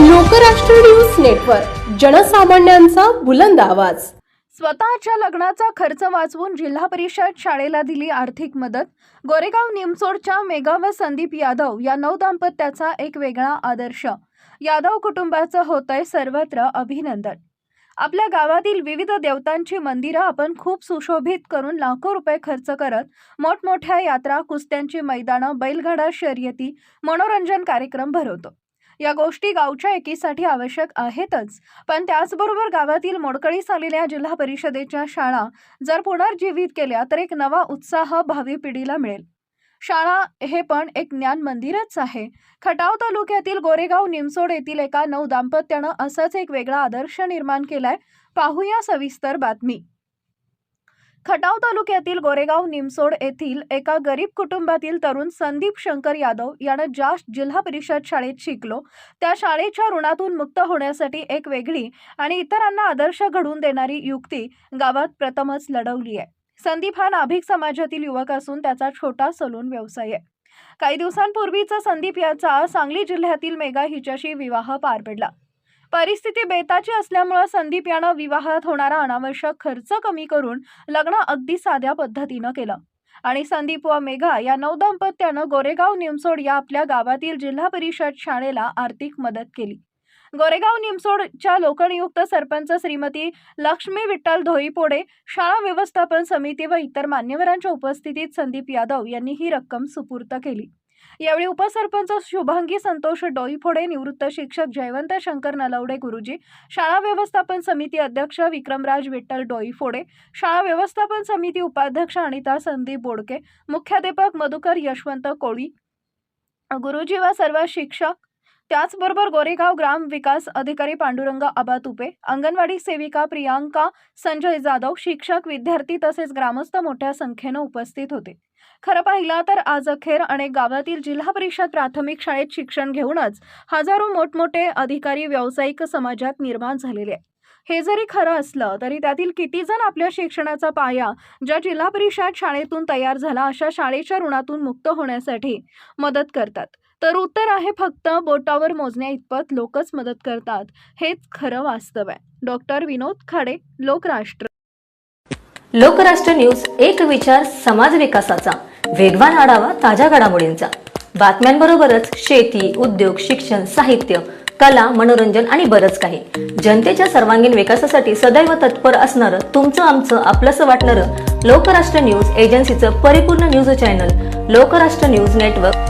Lokrashtra news network जनसामान्यांचा बुलंद आवाज. स्वतःच्या लग्नाचा खर्च वाचवून जिल्हा परिषद शाळेला दिली आर्थिक मदत. गोरेगाव निमसोडच्या मेगा व संदीप यादव या नऊ दाम्पत्याचा एक वेगळा आदर्श. यादव कुटुंबाचं होतंय सर्वत्र अभिनंदन. आपल्या गावातील विविध देवतांची मंदिरं आपण खूप सुशोभित करून लाखो रुपये खर्च करत मोठमोठ्या यात्रा कुस्त्यांची मैदानं बैलगाडा शर्यती मनोरंजन कार्यक्रम भरवतो. या गोष्टी गावच्या एकीसाठी आवश्यक आहेतच. पण त्याचबरोबर गावातील मोडकळीस आलेल्या जिल्हा परिषदेच्या शाळा जर पुनर्जीवित केल्या तर एक नवा उत्साह भावी पिढीला मिळेल. शाळा हे पण एक ज्ञान मंदिरच आहे. खटाव तालुक्यातील गोरेगाव निमसोड येथील एका नऊ दाम्पत्यानं असाच एक वेगळा आदर्श निर्माण केलाय. पाहूया सविस्तर बातमी. खटाव तालुक्यातील गोरेगाव निमसोड येथील एका गरीब कुटुंबातील तरुण संदीप शंकर यादव यानं ज्या जिल्हा परिषद शाळेत शिकलो. त्या शाळेच्या ऋणातून मुक्त होण्यासाठी एक वेगळी आणि इतरांना आदर्श घडवून देणारी युक्ती गावात प्रथमच लढवली आहे. संदीप हा नाभिक समाजातील युवक असून त्याचा छोटा सलून व्यवसाय आहे. काही दिवसांपूर्वीचा संदीप याचा सांगली जिल्ह्यातील मेगा हिच्याशी विवाह पार पडला. परिस्थिती बेताची असल्यामुळं संदीप यानं विवाहात होणारा अनावश्यक खर्च कमी करून लग्न अगदी साध्या पद्धतीनं केलं. आणि संदीप व मेघा या नऊ दंपत्यानं गोरेगाव निमसोड या आपल्या गावातील जिल्हा परिषद शाळेला आर्थिक मदत केली. गोरेगाव निमसोडच्या लोकनियुक्त सरपंच श्रीमती लक्ष्मी विठ्ठल धोईपोडे शाळा व्यवस्थापन समिती व इतर मान्यवरांच्या उपस्थितीत संदीप यादव यांनी ही रक्कम सुपूर्त केली. यावेळी उपसरपंच शुभांगी संतोष डोईफोडे निवृत्त शिक्षक जयवंत शंकर नलवडे गुरुजी शाळा व्यवस्थापन समिती अध्यक्ष विक्रमराज विठ्ठल डोईफोडे शाळा व्यवस्थापन समिती उपाध्यक्ष अनिता संदीप बोडके मुख्याध्यापक मधुकर यशवंत कोळी गुरुजी व सर्व शिक्षक त्याचबरोबर गोरेगाव ग्राम विकास अधिकारी पांडुरंग आबा तुपे अंगणवाडी सेविका प्रियांका संजय जाधव शिक्षक विद्यार्थी तसेच ग्रामस्थ मोठ्या संख्येनं उपस्थित होते. खरं पाहिला तर आज अखेर अनेक गावातील जिल्हा परिषद प्राथमिक शाळेत शिक्षण घेऊनच हजारो मोठमोठे अधिकारी व्यावसायिक समाजात निर्माण झालेले आहे हे जरी खरं असलं तरी त्यातील किती जण आपल्या शिक्षणाचा पाया ज्या जिल्हा परिषद शाळेतून तयार झाला अशा शाळेच्या ऋणातून मुक्त होण्यासाठी मदत करतात. तर उत्तर आहे फक्त बोटावर मोजण्या इतपत लोकच मदत करतात. हेच खरं वास्तव आहे. डॉक्टर विनोद खाडे लोकराष्ट्र. लोकराष्ट्र न्यूज एक विचार समाज विकासाचा. वेगवान आढावा ताज्या घडामोडींचा. बातम्यांबरोबरच शेती उद्योग शिक्षण साहित्य कला मनोरंजन आणि बरंच काही. जनतेच्या सर्वांगीण विकासासाठी सदैव तत्पर असणारं तुमचं आमचं आपलंसं वाटणारं लोकराष्ट्र न्यूज एजन्सीचं परिपूर्ण news channel Lokrashtra news network.